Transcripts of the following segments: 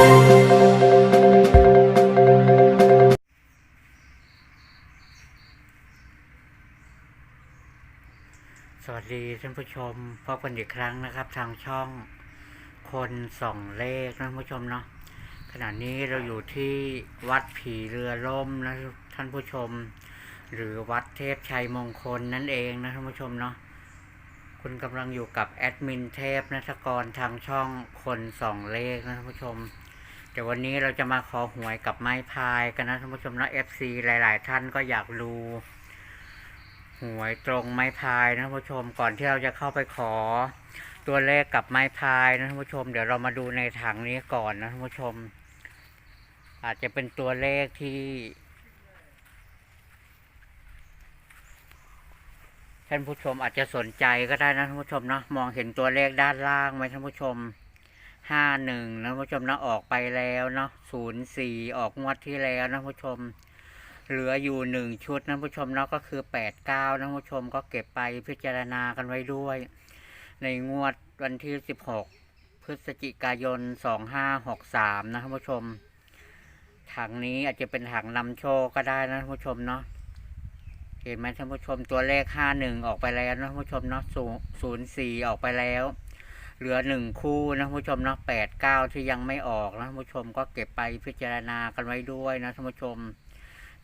สวัสดีท่านผู้ชมพบกันอีกครั้งนะครับ ทางช่องคนส่องเลขนะท่านผู้ชมเนาะขณะนี้เราอยู่ที่วัดผีเรือล่มนะท่านผู้ชม หรือวัดเทพชัยมงคลนั่นเองนะท่านผู้ชมเนาะคุณกำลังอยู่กับแอดมินเทพนัทกรทางช่องคนส่องเลขนะท่านผู้ชม เดี๋ยววันนี้เราจะมาขอหวยกับไม้พายกันนะท่านผู้ชมนะ FC หลาย ๆ ท่านก็อยากรู้หวยตรงไม้พายนะท่านผู้ชมก่อนที่เราจะเข้าไปขอ ตัวเลขกับไม้พายนะท่านผู้ชม เดี๋ยวเรามาดูในถังนี้ก่อนนะท่านผู้ชม อาจจะเป็นตัวเลขที่ท่านผู้ชมอาจจะสนใจก็ได้นะท่านผู้ชมเนาะมองเห็นตัวเลขด้านล่างไหมท่านผู้ชม ห้าหนึ่งนะผู้ชมนาะออกไปแล้วเนาะศูนย์สี่ออกงวดที่แล้วนะผู้ชม เหลืออยู่หนึ่งชุดนะผู้ชมเนาะก็คือแปดเก้านะผู้ชมก็เก็บไปพิจารณากันไว้ด้วย ในงวดวันที่สิบหกพฤศจิกายนสองห้าหกสามนะผู้ชมถังนี้อาจจะเป็นถังนำโชคก็ได้นะผู้ชมเนาะเห็นไหมท่านผู้ชมตัวเลขห้าหนึ่งออกไปแล้วนะผู้ชมเนาะศูนย์สี่ออกไปแล้ว เหลือหนึ่งคู่นะผู้ชมเนาะแปดเก้าที่ยังไม่ออกนะผู้ชมก็เก็บไปพิจารณากันไว้ด้วยนะท่านผู้ชม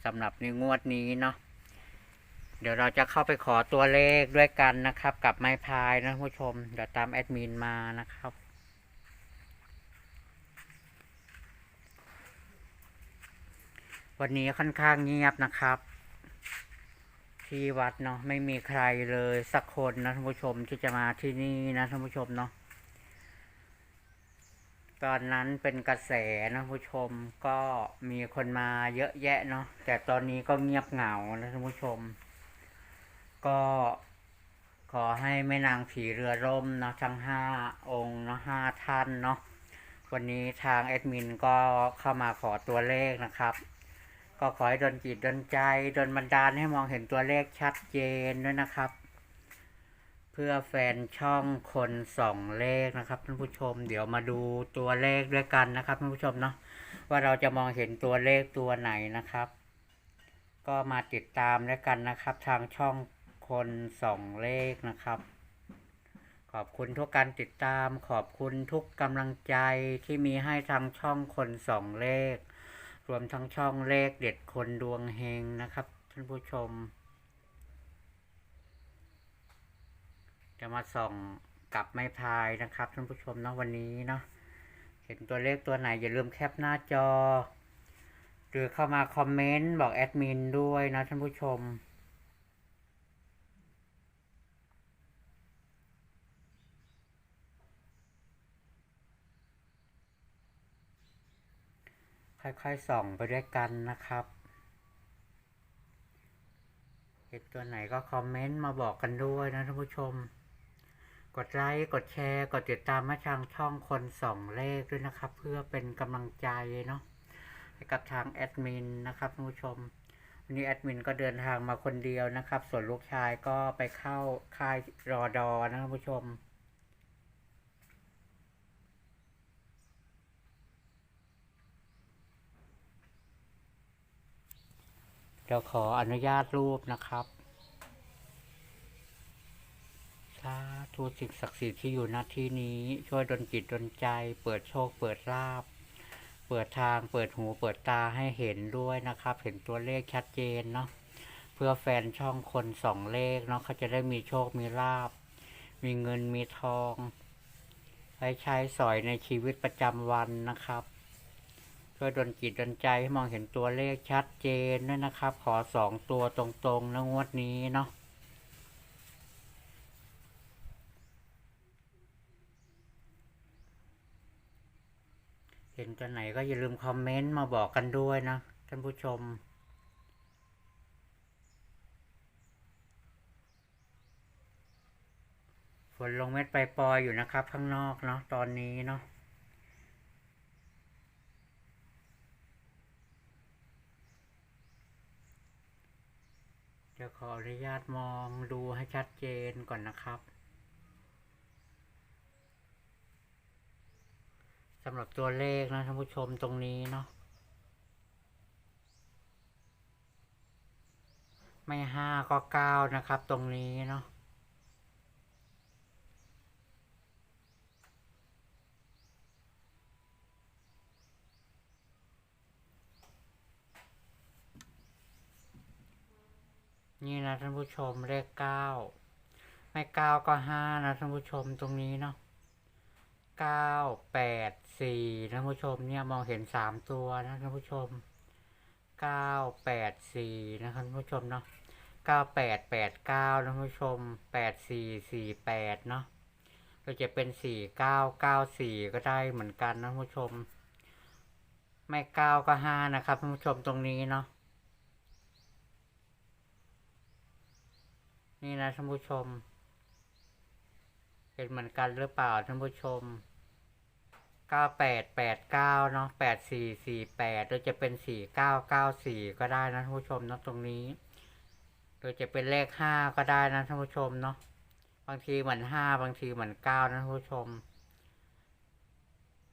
สำหรับในงวดนี้เนาะเดี๋ยวเราจะเข้าไปขอตัวเลขด้วยกันนะครับ กับไม้พายนะผู้ชมเดี๋ยวตามแอดมินมานะครับวันนี้ค่อนข้างเงียบนะครับ ที่วัดเนาะไม่มีใครเลยสักคนนะท่านผู้ชมที่จะมาที่นี่นะท่านผู้ชมเนาะ ตอนนั้นเป็นกระแสนะผู้ชมก็มีคนมาเยอะแยะเนาะแต่ตอนนี้ก็เงียบเหงานะท่านผู้ชม ก็ขอให้แม่นางผีเรือร่มเนาะทั้งห้าองค์เนาะห้าท่านเนาะวันนี้ทางแอดมินก็เข้ามาขอตัวเลขนะครับ ก็ขอให้ดนจิตดนใจดนบันดาลให้มองเห็นตัวเลขชัดเจนด้วยนะครับ พื่อแฟนช่องคนส่องเลขนะครับท่านผู้ชม เดี๋ยวมาดูตัวเลขด้วยกันนะครับท่านผู้ชมเนาะว่าเราจะมองเห็นตัวเลขตัวไหนนะครับ ก็มาติดตามด้วยกันนะครับ ทางช่องคนส่องเลขนะครับ ขอบคุณทุกการติดตาม ขอบคุณทุกกำลังใจที่มีให้ทางช่องคนส่องเลข รวมทั้งช่องเลขเด็ดคนดวงเฮงนะครับท่านผู้ชม จะมาส่องกับไม้พายนะครับท่านผู้ชมเนาะวันนี้เนาะเห็นตัวเลขตัวไหนอย่าลืมแคปหน้าจอ หรือเข้ามาคอมเมนต์บอกแอดมินด้วยนะท่านผู้ชมค่อยๆส่องไปด้วยกันนะครับ เห็นตัวไหนก็คอมเมนต์มาบอกกันด้วยนะท่านผู้ชม กดไลค์กดแชร์ กดติดตามมาทางช่องคนส่องเลขด้วยนะครับ เพื่อเป็นกำลังใจเนาะให้กับทางแอดมินนะครับท่านผู้ชมวันนี้แอดมินก็เดินทางมาคนเดียวนะครับ ส่วนลูกชายก็ไปเข้าค่ายรอดอนะท่านผู้ชมเดี๋ยวขออนุญาตรูปนะครับสาธุสิ่งศักดิ์สิทธิ์ที่อยู่ณที่นี้ ช่วยดลจิตดลใจ เปิดโชค เปิดลาบ เปิดทาง เปิดหู เปิดตาให้เห็นด้วยนะครับ เห็นตัวเลขชัดเจนเนาะ เพื่อแฟนช่องคนสองเลขเนาะเขาจะได้มีโชค มีลาบ มีเงิน มีทองไว้ใช้สอยในชีวิตประจำวันนะครับช่วยดลจิตดลใจให้มองเห็นตัวเลขชัดเจนด้วยนะครับ ขอสองตัวตรงๆนะงวดนี้เนาะ เห็นตัวไหนก็อย่าลืมคอมเมนต์มาบอกกันด้วยนะ ท่านผู้ชม ฝนลงเม็ดไปปลอยอยู่นะครับ ข้างนอกเนาะตอนนี้เนาะเดี๋ยวขออนุญาตมองดูให้ชัดเจนก่อนนะครับ สำหรับตัวเลขนะท่านผู้ชมตรงนี้เนาะไม่ห้าก็เก้านะครับ ตรงนี้เนาะนี่นะท่านผู้ชมเลขเก้าไม่เก้าก็ห้านะท่านผู้ชมตรงนี้เนาะ เก้าแปดสี่ท่านผู้ชมเนี่ยมองเห็นสามตัวนะท่านผู้ชมเก้าแปดสี่นะครับท่านผู้ชมเนาะเก้าแปดแปดเก้าท่านผู้ชมแปดสี่สี่แปดเนาะก็จะเป็นสี่เก้าเก้าสี่ก็ได้เหมือนกันนะท่านผู้ชม ไม่เก้าก็ห้านะครับท่านผู้ชมตรงนี้เนาะนี่นะท่านผู้ชม เป็นเหมือนกันหรือเปล่าท่านผู้ชมเก้าแปดแปดเนาะแปดสี่สี่แปดหรือจะเป็นสี่เก้าเก้าสี่ก็ได้นะท่านผู้ชมเนาะตรงนี้ หรือจะเป็นเลขห้าก็ได้นะท่านผู้ชมเนาะ บางทีเหมือนห้าบางทีเหมือนเก้านะท่านผู้ชม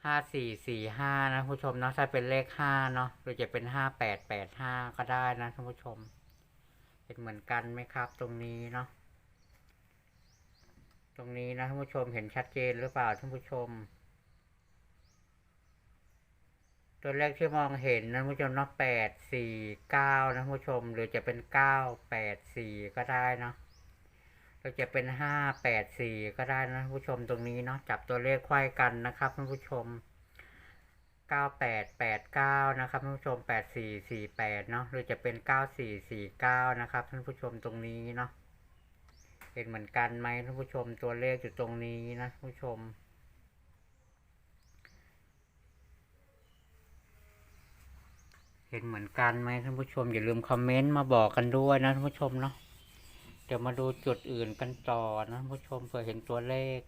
ห้าสี่สี่ห้านะท่านผู้ชมเนาะ ถ้าเป็นเลขห้าเนาะ หรือจะเป็นห้าแปดแปดห้าก็ได้นะท่านผู้ชม เป็นเหมือนกันไหมครับตรงนี้เนาะ ตรงนี้นะท่านผู้ชมเห็นชัดเจนหรือเปล่าท่านผู้ชม ตัวเลขที่มองเห็นนะท่านผู้ชมเนาะแปดสี่เก้านะท่านผู้ชม หรือจะเป็นเก้าแปดสี่ก็ได้เนาะหรือจะเป็นห้าแปดสี่ก็ได้นะท่านผู้ชมตรงนี้เนาะจับตัวเลขไขว้กันนะครับท่านผู้ชมเก้าแปดแปดเก้านะครับท่านผู้ชมแปดสี่สี่แปดเนาะหรือจะเป็นเก้าสี่สี่เก้านะครับท่านผู้ชมตรงนี้เนาะ เห็นเหมือนกันไหมท่านผู้ชมตัวเลขอยู่ตรงนี้นะท่านผู้ชม เห็นเหมือนกันไหมท่านผู้ชมอย่าลืมคอมเมนต์มาบอกกันด้วยนะท่านผู้ชมเนาะเดี๋ยวมาดูจุดอื่นกันต่อนะท่านผู้ชมเผื่อเห็นตัวเลข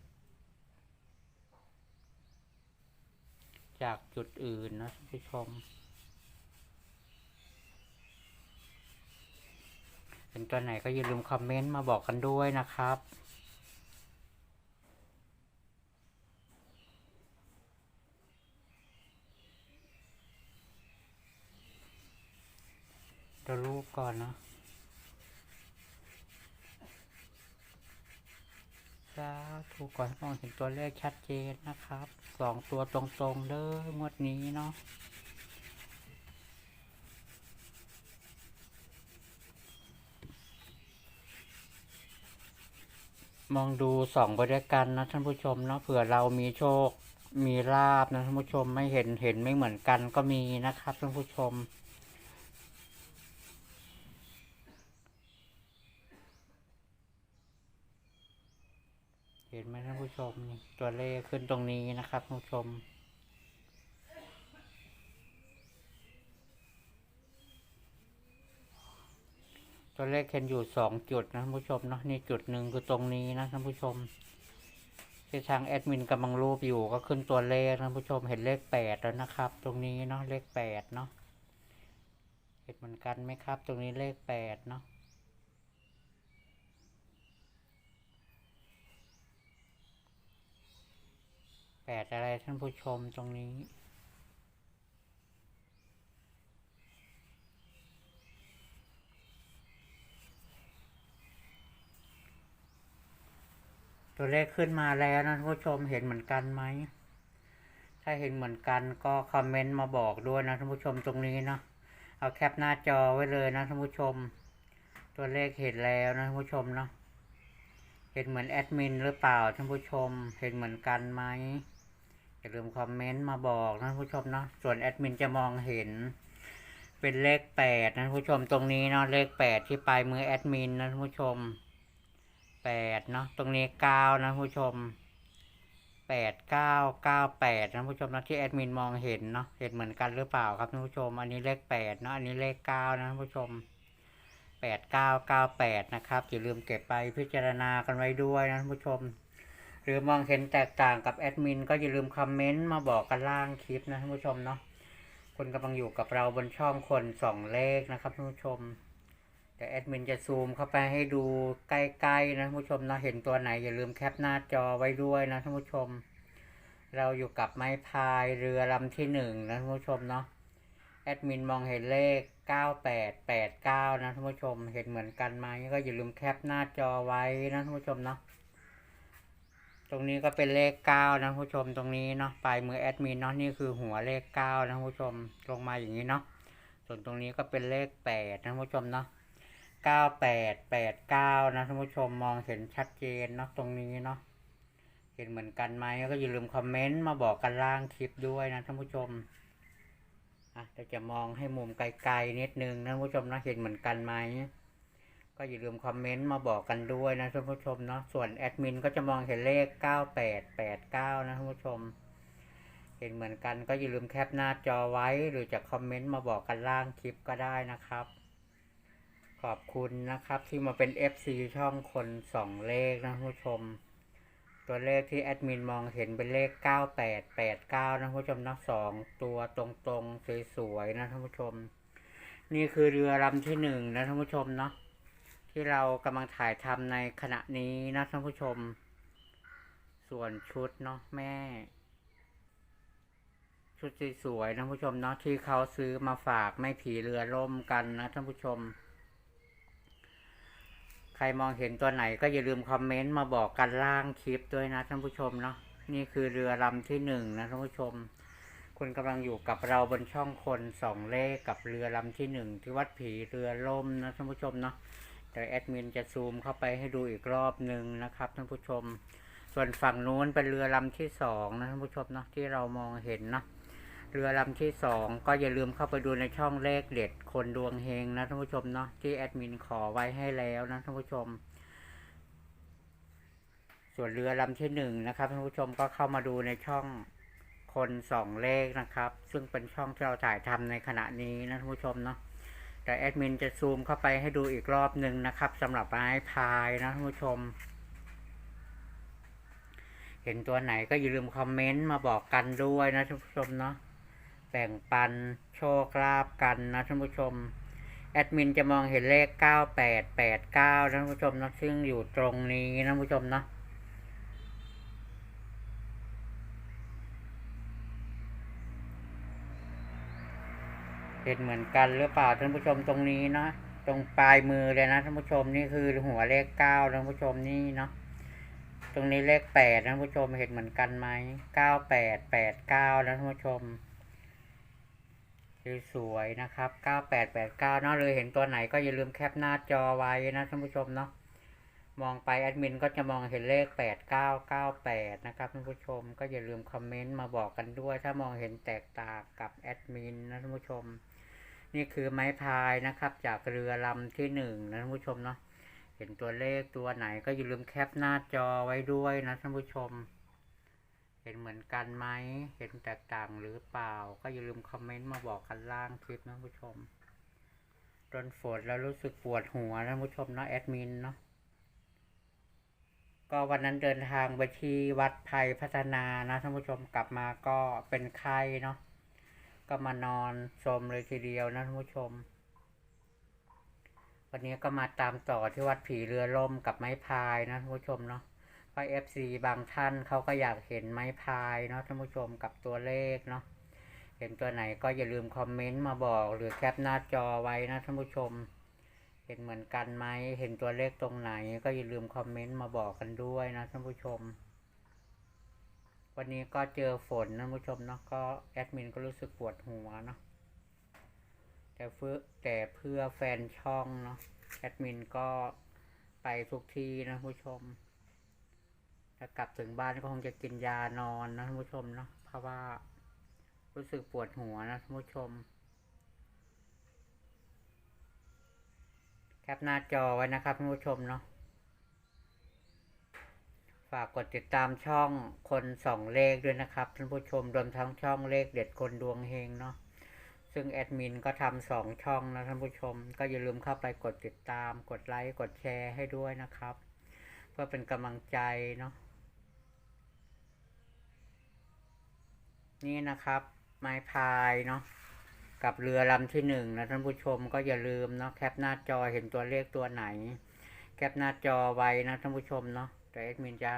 จากจุดอื่นนะท่านผู้ชม เป็นตัวไหนก็อย่าลืมคอมเมนต์มาบอกกันด้วยนะครับดูรูปก่อนเนาะสาธุก่อนมองเห็นตัวเลขชัดเจนนะครับ สองตัวตรงๆเด้องวดนี้เนาะ มองดูสองไปด้วยกันนะท่านผู้ชมเนาะเผื่อเรามีโชค มีลาบนะท่านผู้ชมไม่เห็นเห็นไม่เหมือนกันก็มีนะครับท่านผู้ชม เห็นไหมท่านผู้ชมตัวเลขขึ้นตรงนี้นะครับท่านผู้ชม ตัวเลขเห็นอยู่สองจุดนะท่านผู้ชมเนาะนี่จุดหนึ่งคือตรงนี้นะท่านผู้ชม ที่ทางแอดมินกำลังรูปอยู่ก็ขึ้นตัวเลขนะท่านผู้ชมเห็นเลขแปดแล้วนะครับ ตรงนี้เนาะเลขแปดเนาะเห็นเหมือนกันไหมครับ ตรงนี้เลขแปดเนาะแปดอะไรท่านผู้ชมตรงนี้ ตัวเลขขึ้นมาแล้วนะท่านผู้ชมเห็นเหมือนกันไหม ถ้าเห็นเหมือนกันก็คอมเมนต์มาบอกด้วยนะท่านผู้ชมตรงนี้เนาะเอาแคปหน้าจอไว้เลยนะท่านผู้ชม ตัวเลขเห็นแล้วนะท่านผู้ชมเนาะเห็นเหมือนแอดมินหรือเปล่าท่านผู้ชม เห็นเหมือนกันไหมอย่าลืมคอมเมนต์มาบอกนะท่านผู้ชมเนาะส่วนแอดมินจะมองเห็น เป็นเลขแปดนะท่านผู้ชมตรงนี้เนาะเลขแปดที่ปลายมือแอดมินนะท่านผู้ชม แปดเนาะตรงนี้เก้านะผู้ชมแปดเก้าเก้าแปดนะผู้ชมนะที่แอดมินมองเห็นเนาะเห็นเหมือนกันหรือเปล่าครับท่านผู้ชม อันนี้เลขแปดเนาะอันนี้เลขเก้านะผู้ชมแปดเก้าเก้าแปดนะครับอย่าลืมเก็บไปพิจารณากันไว้ด้วยนะท่านผู้ชม หรือมองเห็นแตกต่างกับแอดมินก็อย่าลืมคอมเมนต์มาบอกกันล่างคลิปนะท่านผู้ชมเนาะคุณกำลังอยู่กับเราบนช่องคนสองเลขนะครับท่านผู้ชม แต่แอดมินจะซูมเข้าไปให้ดูใกล้ๆนะท่านผู้ชมนะเห็นตัวไหนอย่าลืมแคปหน้าจอไว้ด้วยนะท่านผู้ชม เราอยู่กับไม้พายเรือลำที่หนึ่งนะท่านผู้ชมเนาะแอดมินมองเห็นเลข 9889 นะท่านผู้ชม เห็นเหมือนกันไหมก็อย่าลืมแคปหน้าจอไว้นะท่านผู้ชมเนาะ ตรงนี้ก็เป็นเลข 9 นะท่านผู้ชมตรงนี้เนาะ ปลายมือแอดมินเนาะนี่คือหัวเลข 9 นะท่านผู้ชม ลงมาอย่างนี้เนาะ ส่วนตรงนี้ก็เป็นเลข 8 นะท่านผู้ชมเนาะ 9889นะท่านผู้ชมมองเห็นชัดเจนเนาะตรงนี้เนาะเห็นเหมือนกันไหมก็อย่าลืมคอมเมนต์มาบอกกันล่างคลิปด้วยนะท่านผู้ชมอะเดี๋ยวจะมองให้มุมไกลๆนิดนึงนะท่านผู้ชมนะเห็นเหมือนกันไหมก็อย่าลืมคอมเมนต์มาบอกกันด้วยนะท่านผู้ชมเนาะส่วนแอดมินก็จะมองเห็นเลข 9889 นะท่านผู้ชม เห็นเหมือนกันก็อย่าลืมแคปหน้าจอไว้ หรือจะคอมเมนต์มาบอกกันล่างคลิปก็ได้นะครับ ขอบคุณนะครับที่มาเป็น FC ช่องคนสองเลขนะท่านผู้ชม ตัวเลขที่แอดมินมองเห็นเป็นเลข 9889 นะท่านผู้ชมนะสองตัวตรงๆ สวยๆ นะท่านผู้ชม นี่คือเรือลำที่หนึ่งนะท่านผู้ชมเนาะที่เรากำลังถ่ายทำในขณะนี้นะท่านผู้ชม ส่วนชุดเนาะแม่ ชุดสวยๆนะท่านผู้ชมเนาะที่เขาซื้อมาฝากไม่ผีเรือล่มกันนะท่านผู้ชม ใครมองเห็นตัวไหนก็อย่าลืมคอมเมนต์มาบอกกันล่างคลิปด้วยนะท่านผู้ชมเนาะนี่คือเรือลำที่หนึ่งนะท่านผู้ชม คุณกำลังอยู่กับเราบนช่องคนสองเลขกับเรือลำที่หนึ่งที่วัดผีเรือล่มนะท่านผู้ชมเนาะแต่แอดมินจะซูมเข้าไปให้ดูอีกรอบหนึ่งนะครับท่านผู้ชม ส่วนฝั่งนู้นเป็นเรือลำที่สองนะท่านผู้ชมเนาะที่เรามองเห็นเนาะ เรือลำที่สองก็อย่าลืมเข้าไปดูในช่องเลขเด็ดคนดวงเฮงนะท่านผู้ชมเนาะที่แอดมินขอไว้ให้แล้วนะท่านผู้ชม ส่วนเรือลำที่หนึ่งนะครับท่านผู้ชมก็เข้ามาดูในช่องคนสองเลขนะครับ ซึ่งเป็นช่องที่เราถ่ายทำในขณะนี้นะท่านผู้ชมเนาะแต่แอดมินจะซูมเข้าไปให้ดูอีกรอบหนึ่งนะครับสำหรับไม้พายนะท่านผู้ชมเห็นตัวไหนก็อย่าลืมคอมเมนต์มาบอกกันด้วยนะท่านผู้ชมเนาะ แบ่งปันโชคลาภกันนะท่านผู้ชม แอดมินจะมองเห็นเลข 9889นะท่านผู้ชมนะซึ่งอยู่ตรงนี้นะท่านผู้ชมเนาะเห็นเหมือนกันหรือเปล่าท่านผู้ชมตรงนี้เนาะตรงปลายมือเลยนะท่านผู้ชมนี่คือหัวเลขเก้าท่านผู้ชมนี่เนาะตรงนี้เลขแปดท่านผู้ชมเห็นเหมือนกันไหมเก้าแปดแปดเก้านะท่านผู้ชม สวยๆนะครับเก้าแปดแปดเก้าเนาะเลยเห็นตัวไหนก็อย่าลืมแคปหน้าจอไว้นะท่านผู้ชมเนาะมองไปแอดมินก็จะมองเห็นเลขแปดเก้าเก้าแปดนะครับท่านผู้ชมก็อย่าลืมคอมเมนต์มาบอกกันด้วย ถ้ามองเห็นแตกต่างกับแอดมินนะท่านผู้ชม นี่คือไม้พายนะครับ จากเรือลำที่หนึ่งนะท่านผู้ชมเนาะเห็นตัวเลขตัวไหนก็อย่าลืมแคปหน้าจอไว้ด้วยนะท่านผู้ชม เห็นเหมือนกันไหม เห็นแตกต่างหรือเปล่า ก็อย่าลืมคอมเมนต์มาบอกกันล่างคลิปนะผู้ชมโดนฝนแล้วรู้สึกปวดหัวนะผู้ชมเนาะแอดมินเนาะ ก็วันนั้นเดินทางไปที่วัดไผ่พัฒนานะท่านผู้ชมกลับมาก็เป็นไข้เนาะ ก็มานอนชมเลยทีเดียวนะท่านผู้ชม วันนี้ก็มาตามต่อที่วัดผีเรือล่มกับไม้พายนะท่านผู้ชมเนาะ เพราะเอฟซีบางท่านเขาก็อยากเห็นไม้พายเนาะท่านผู้ชมกับตัวเลขเนาะเห็นตัวไหนก็อย่าลืมคอมเมนต์มาบอกหรือแคปหน้าจอไว้นะท่านผู้ชม เห็นเหมือนกันไหมเห็นตัวเลขตรงไหน ก็อย่าลืมคอมเมนต์มาบอกกันด้วยนะท่านผู้ชม วันนี้ก็เจอฝนนะท่านผู้ชมเนาะก็แอดมินก็รู้สึกปวดหัวเนาะแต่เพื่อแต่เพื่อแฟนช่องเนาะแอดมินก็ไปทุกที่นะผู้ชม ถ้ากลับถึงบ้านก็คงจะกินยานอนนะท่านผู้ชมเนาะเพราะว่ารู้สึกปวดหัวนะท่านผู้ชม แคปหน้าจอไว้นะครับท่านผู้ชมเนาะฝากกดติดตามช่องคนสองเลขด้วยนะครับท่านผู้ชมรวมทั้งช่องเลขเด็ดคนดวงเฮงเนาะซึ่งแอดมินก็ทำสองช่องนะท่านผู้ชม ก็อย่าลืมเข้าไปกดติดตาม กดไลค์กดแชร์ให้ด้วยนะครับ เพื่อเป็นกำลังใจเนาะ นี่นะครับ ไม้พายเนาะกับเรือลำที่หนึ่งนะท่านผู้ชมก็อย่าลืมเนาะแคปหน้าจอเห็นตัวเลขตัวไหน แคปหน้าจอไว้นะท่านผู้ชมเนาะแต่แอดมินจะ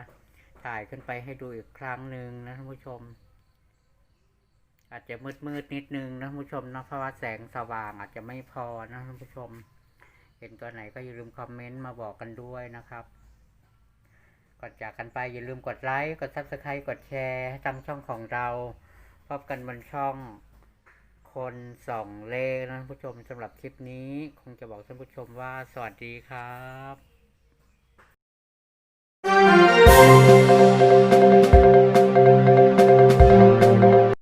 ถ่ายขึ้นไปให้ดูอีกครั้งหนึ่งนะท่านผู้ชม อาจจะมืดมืดนิดนึงนะท่านผู้ชมเนาะเพราะว่าแสงสว่างอาจจะไม่พอนะท่านผู้ชม เห็นตัวไหนก็อย่าลืมคอมเมนต์มาบอกกันด้วยนะครับก่อนจากกันไปอย่าลืมกดไลค์กด Subscribe กดแชร์ให้ทางช่องของเรา พบกันบนช่องคนส่องเลขนะท่านผู้ชมสำหรับคลิปนี้ คงจะบอกท่านผู้ชมว่าสวัสดีครับ